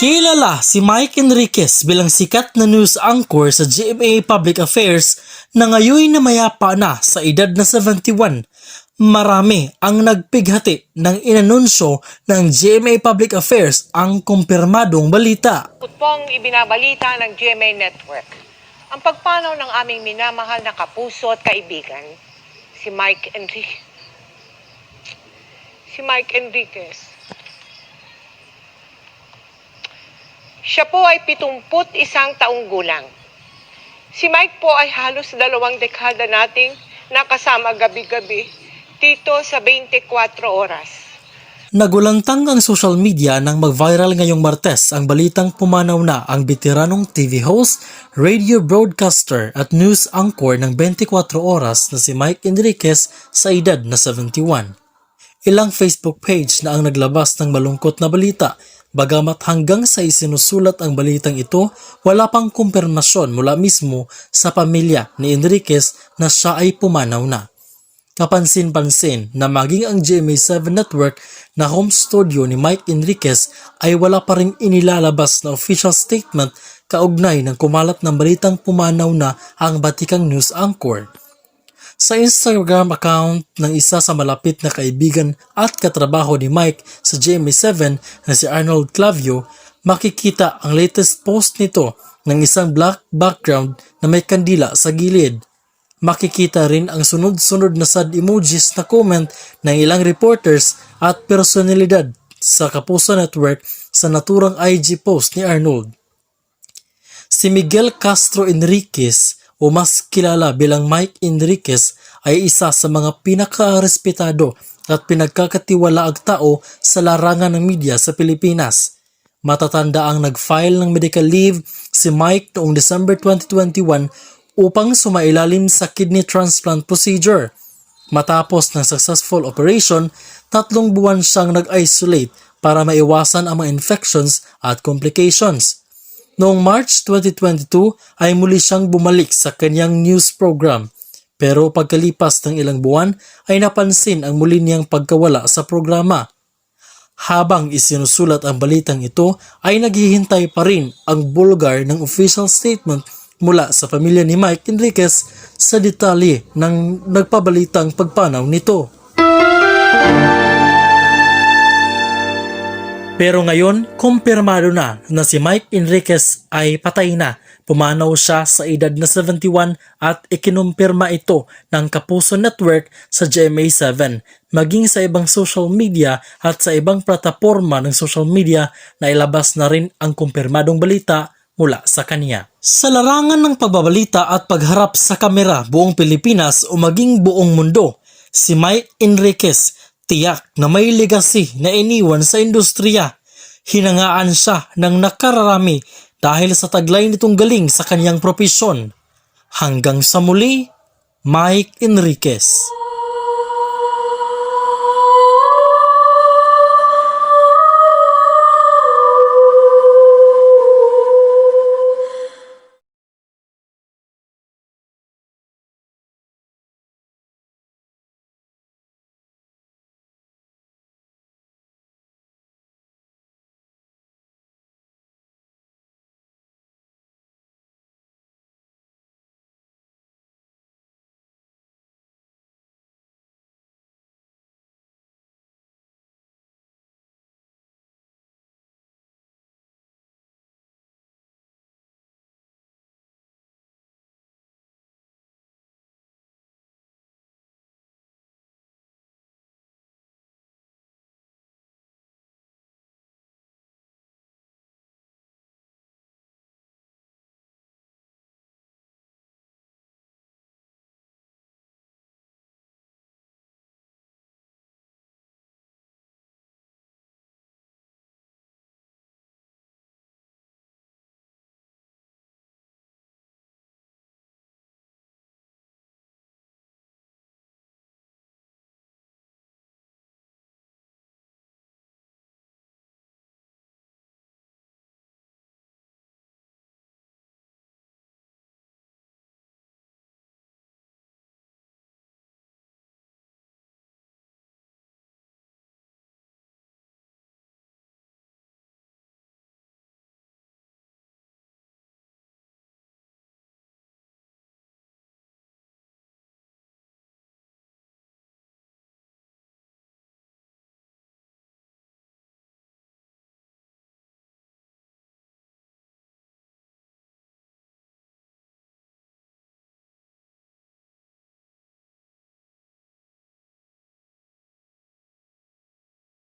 Kilala si Mike Enriquez bilang sikat na news anchor sa GMA Public Affairs na ngayon na mayapa na sa edad na 71. Marami ang nagpighati ng inanunsyo ng GMA Public Affairs ang kumpirmadong balita. pong ibinabalita ng GMA Network. Ang pagpanaw ng aming minamahal na kapuso at kaibigan, si Mike Enriquez. Si Mike Enriquez. Siya po ay 71 taong gulang. Si Mike po ay halos dalawang dekada nating nakasama gabi-gabi dito sa 24 oras. Nagulantang ang social media nang mag-viral ngayong Martes ang balitang pumanaw na ang veteranong TV host, radio broadcaster at news anchor ng 24 oras na si Mike Enriquez sa edad na 71. Ilang Facebook page na ang naglabas ng malungkot na balita bagamat hanggang sa isinusulat ang balitang ito, wala pang kumpirmasyon mula mismo sa pamilya ni Enriquez na siya ay pumanaw na. Kapansin-pansin na maging ang GMA7 network na home studio ni Mike Enriquez ay wala pa rin inilalabas na official statement kaugnay ng kumalat ng balitang pumanaw na ang Batikang News Anchor. Sa Instagram account ng isa sa malapit na kaibigan at katrabaho ni Mike sa GMA7 na si Arnold Clavio, makikita ang latest post nito ng isang black background na may kandila sa gilid. Makikita rin ang sunod-sunod na sad emojis na comment ng ilang reporters at personalidad sa Kapuso Network sa naturang IG post ni Arnold. Si Miguel Castro Enriquez o mas kilala bilang Mike Enriquez ay isa sa mga pinaka-respetado at pinagkakatiwalaang tao sa larangan ng media sa Pilipinas. Matatanda ang nag-file ng medical leave si Mike noong December 2021 upang sumailalim sa kidney transplant procedure. Matapos ng successful operation, tatlong buwan siyang nag-isolate para maiwasan ang mga infections at complications. Noong March 2022 ay muli siyang bumalik sa kanyang news program. Pero pagkalipas ng ilang buwan ay napansin ang muli niyang pagkawala sa programa. Habang isinusulat ang balitang ito ay naghihintay pa rin ang bulgar ng official statement mula sa pamilya ni Mike Enriquez sa detalye ng nagpabalitang pagpanaw nito. Pero ngayon, kumpirmado na na si Mike Enriquez ay patay na. Pumanaw siya sa edad na 71 at ikinumpirma ito ng Kapuso Network sa GMA7, maging sa ibang social media at sa ibang plataforma ng social media na ilabas na rin ang kumpirmadong balita mula sa kanya. Sa larangan ng pagbabalita at pagharap sa kamera buong Pilipinas o maging buong mundo, si Mike Enriquez tiyak na may legacy na iniwan sa industriya. Hinangaan siya ng nakararami dahil sa taglay nitong galing sa kanyang propesyon. Hanggang sa muli, Mike Enriquez.